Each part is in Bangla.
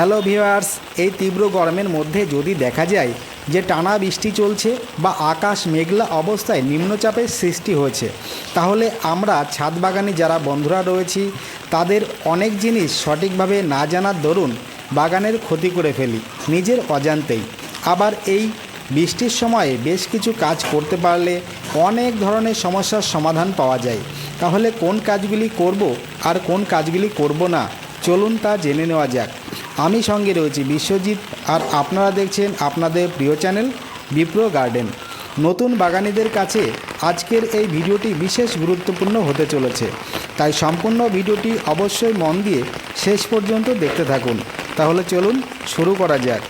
হ্যালো ভিউয়ার্স এই তীব্র গরমের মধ্যে যদি দেখা যায় যে টানা বৃষ্টি চলছে বা আকাশ মেঘলা অবস্থায় নিম্নচাপের সৃষ্টি হয়েছে, তাহলে আমরা ছাদ বাগানে যারা বন্ধুরা রয়েছি, তাদের অনেক জিনিস সঠিকভাবে না জানার দরুন বাগানের ক্ষতি করে ফেলি, নিজের অজান্তেই। আবার এই বৃষ্টির সময়ে বেশ কিছু কাজ করতে পারলে অনেক ধরনের সমস্যার সমাধান পাওয়া যায়। তাহলে কোন কাজগুলি করব আর কোন কাজগুলি করব না, চলুন তা জেনে নেওয়া যাক। আমি সঙ্গে রয়েছি বিশ্বজিৎ আর আপনারা দেখছেন আপনাদের প্রিয় চ্যানেল বিপ্রো গার্ডেন। নতুন বাগানীদের কাছে আজকের এই ভিডিওটি বিশেষ গুরুত্বপূর্ণ হতে চলেছে। তাই সম্পূর্ণ ভিডিওটি অবশ্যই মন দিয়ে শেষ পর্যন্ত দেখতে থাকুন। তাহলে চলুন শুরু করা যাক।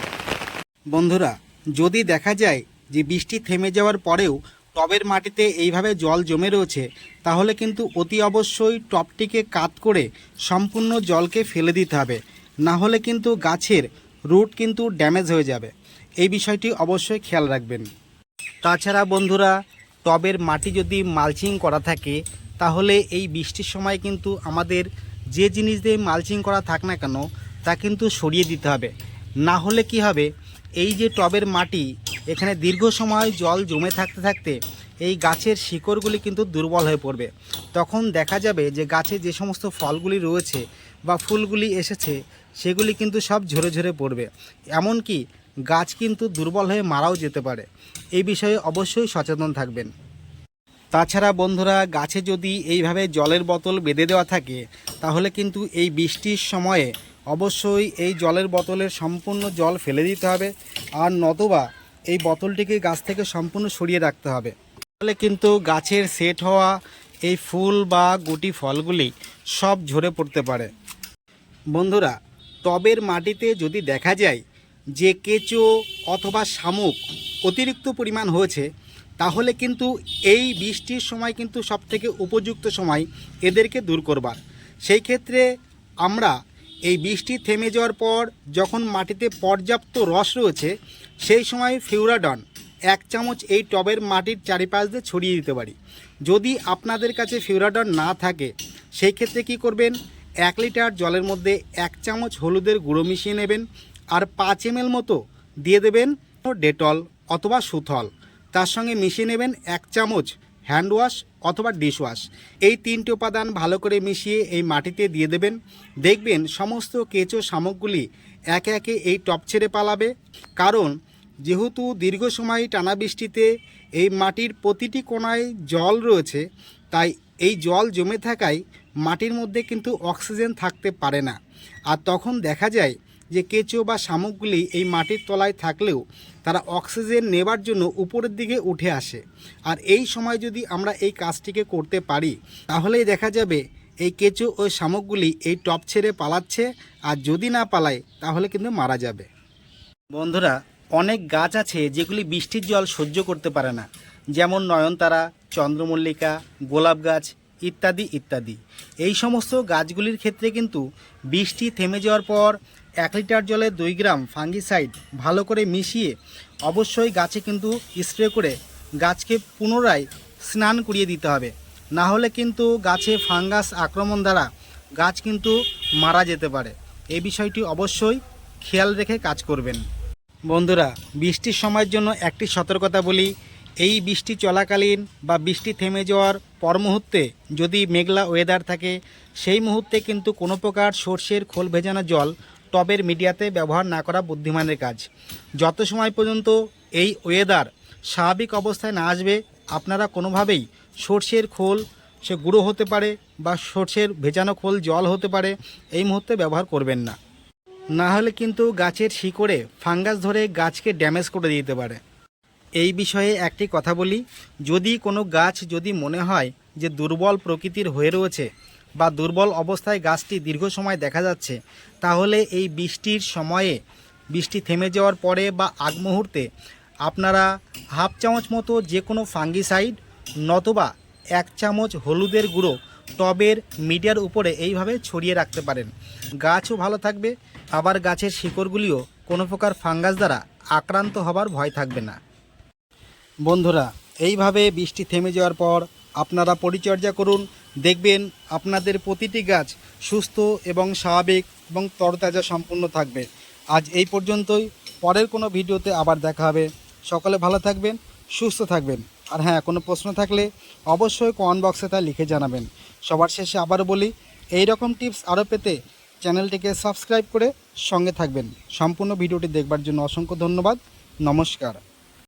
বন্ধুরা, যদি দেখা যায় যে বৃষ্টি থেমে যাওয়ার পরেও টবের মাটিতে এইভাবে জল জমে রয়েছে, তাহলে কিন্তু অতি অবশ্যই টবটিকে কাত করে সম্পূর্ণ জলকে ফেলে দিতে হবে। না হলে কিন্তু গাছের রুট কিন্তু ড্যামেজ হয়ে যাবে। এই বিষয়টি অবশ্যই খেয়াল রাখবেন। তাছাড়া বন্ধুরা, টবের মাটি যদি মালচিং করা থাকে, তাহলে এই বৃষ্টির সময় কিন্তু আমাদের যে জিনিস দিয়ে মালচিং করা থাক না কেন, তা কিন্তু সরিয়ে দিতে হবে। না হলে কি হবে? এই যে টবের মাটি, এখানে দীর্ঘ সময় জল জমে থাকতে থাকতে এই গাছের শিকড়গুলি কিন্তু দুর্বল হয়ে পড়বে। তখন দেখা যাবে যে গাছে যে সমস্ত ফলগুলি রয়েছে বা ফুলগুলি এসেছে সেগুলি কিন্তু সব ঝরে ঝরে পড়বে। এমনকি গাছ কিন্তু দুর্বল হয়ে মারাও যেতে পারে। এই বিষয়ে অবশ্যই সচেতন থাকবেন। তাছাড়া বন্ধুরা, গাছে যদি এইভাবে জলের বোতল বেঁধে দেওয়া থাকে, তাহলে কিন্তু এই বৃষ্টির সময়ে অবশ্যই এই জলের বোতলের সম্পূর্ণ জল ফেলে দিতে হবে। আর নতবা এই বোতলটিকে গাছ থেকে সম্পূর্ণ সরিয়ে রাখতে হবে। তাহলে কিন্তু গাছের সেট হওয়া এই ফুল বা গুটি ফলগুলি সব ঝরে পড়তে পারে। বন্ধুরা টবের মাটিতে যদি দেখা যায় যে কেঁচো অথবা শামুক অতিরিক্ত পরিমাণ হয়েছে, তাহলে কিন্তু এই বৃষ্টির সময় কিন্তু সবথেকে উপযুক্ত সময় এদেরকে দূর করবার। সেই ক্ষেত্রে আমরা এই বৃষ্টি থেমে যাওয়ার পর যখন মাটিতে পর্যাপ্ত রস রয়েছে, সেই সময় ফিউরাডন এক চামচ এই টবের মাটির চারিপাশ দিয়ে ছড়িয়ে দিতে পারি। যদি আপনাদের কাছে ফিউরাডন না থাকে, সেই ক্ষেত্রে কি করবেন? এক লিটার জলের মধ্যে এক চামচ হলুদের গুঁড়ো মিশিয়ে নেবেন আর পাঁচ এম মতো দিয়ে দেবেন ডেটল অথবা সুথল। তার সঙ্গে মিশিয়ে নেবেন এক চামচ হ্যান্ড ওয়াশ অথবা ডিশ ওয়াশ। এই তিনটি উপাদান ভালো করে মিশিয়ে এই মাটিতে দিয়ে দেবেন। দেখবেন সমস্ত কেঁচো শামুকগুলি একে একে এই টপ ছেড়ে পালাবে। কারণ যেহেতু দীর্ঘ সময় টানা বৃষ্টিতে এই মাটির প্রতিটি কোণায় জল রয়েছে, তাই এই জল জমে থাকায় মাটির মধ্যে কিন্তু অক্সিজেন থাকতে পারে না। আর তখন দেখা যায় যে কেঁচো বা শামুকগুলি এই মাটির তলায় থাকলেও তারা অক্সিজেন নেবার জন্য উপরের দিকে উঠে আসে। আর এই সময় যদি আমরা এই কাজটিকে করতে পারি, তাহলেই দেখা যাবে এই কেঁচো ও শামুকগুলি এই টপ ছেড়ে পালাচ্ছে, আর যদি না পালায়, তাহলে কিন্তু মারা যাবে। বন্ধুরা, অনেক গাছ আছে যেগুলি বৃষ্টির জল সহ্য করতে পারে না। যেমন নয়নতারা, চন্দ্রমল্লিকা, গোলাপ গাছ ইত্যাদি ইত্যাদি। এই সমস্ত গাছগুলির ক্ষেত্রে কিন্তু বৃষ্টি থেমে যাওয়ার পর এক লিটার জলে দুই গ্রাম ফাঙ্গিসাইড ভালো করে মিশিয়ে অবশ্যই গাছে কিন্তু স্প্রে করে গাছকে পুনরায় স্নান করিয়ে দিতে হবে। না হলে কিন্তু গাছে ফাঙ্গাস আক্রমণ দ্বারা গাছ কিন্তু মারা যেতে পারে। এই বিষয়টি অবশ্যই খেয়াল রেখে কাজ করবেন। বন্ধুরা, বৃষ্টির সময়ের জন্য একটি সতর্কতা বলি। এই বৃষ্টি চলাকালীন বা বৃষ্টি থেমে যাওয়ার পর মুহূর্তে যদি মেঘলা ওয়েদার থাকে, সেই মুহূর্তে কিন্তু কোনো প্রকার সর্ষের খোল ভেজানো জল টবের মিডিয়াতে ব্যবহার না করা বুদ্ধিমানের কাজ। যত সময় পর্যন্ত এই ওয়েদার স্বাভাবিক অবস্থায় না আসবে, আপনারা কোনোভাবেই সর্ষের খোল সে গুঁড়ো হতে পারে বা সর্ষের ভেজানো খোল জল হতে পারে, এই মুহূর্তে ব্যবহার করবেন না। না হলে কিন্তু গাছের শিকড়ে ফাঙ্গাস ধরে গাছকে ড্যামেজ করে দিতে পারে। এই বিষয়ে একটি কথা বলি। যদি কোনো গাছ যদি মনে হয় যে দুর্বল প্রকৃতির হয়ে রয়েছে বা দুর্বল অবস্থায় গাছটি দীর্ঘ সময় দেখা যাচ্ছে, তাহলে এই বৃষ্টির সময়ে বৃষ্টি থেমে যাওয়ার পরে বা আগ মুহূর্তে আপনারা হাফ চামচ মতো যে কোনো ফাঙ্গিসাইড নতবা এক চামচ হলুদের গুঁড়ো টবের মিডিয়ার উপরে এইভাবে ছড়িয়ে রাখতে পারেন। গাছও ভালো থাকবে। আবার গাছের শিকড়গুলিও কোনো প্রকার ফাঙ্গাস দ্বারা আক্রান্ত হবার ভয় থাকবে না। বন্ধুরা, এইভাবে বৃষ্টি থেমে যাওয়ার পর আপনারা পরিচর্যা করুন, দেখবেন আপনাদের প্রতিটি গাছ সুস্থ এবং স্বাভাবিক এবং তরতাজা সম্পূর্ণ থাকবে। আজ এই পর্যন্তই, পরের কোনো ভিডিওতে আবার দেখা হবে। সকলে ভালো থাকবেন, সুস্থ থাকবেন। আর হ্যাঁ কোনো প্রশ্ন থাকলে অবশ্যই কমেন্ট বক্সে তা লিখে জানাবেন। সবার শেষে আবারও বলি এই রকম টিপস আরও পেতে চ্যানেলটিকে সাবস্ক্রাইব করে সঙ্গে থাকবেন। সম্পূর্ণ ভিডিওটি দেখবার জন্য অসংখ্য ধন্যবাদ। নমস্কার।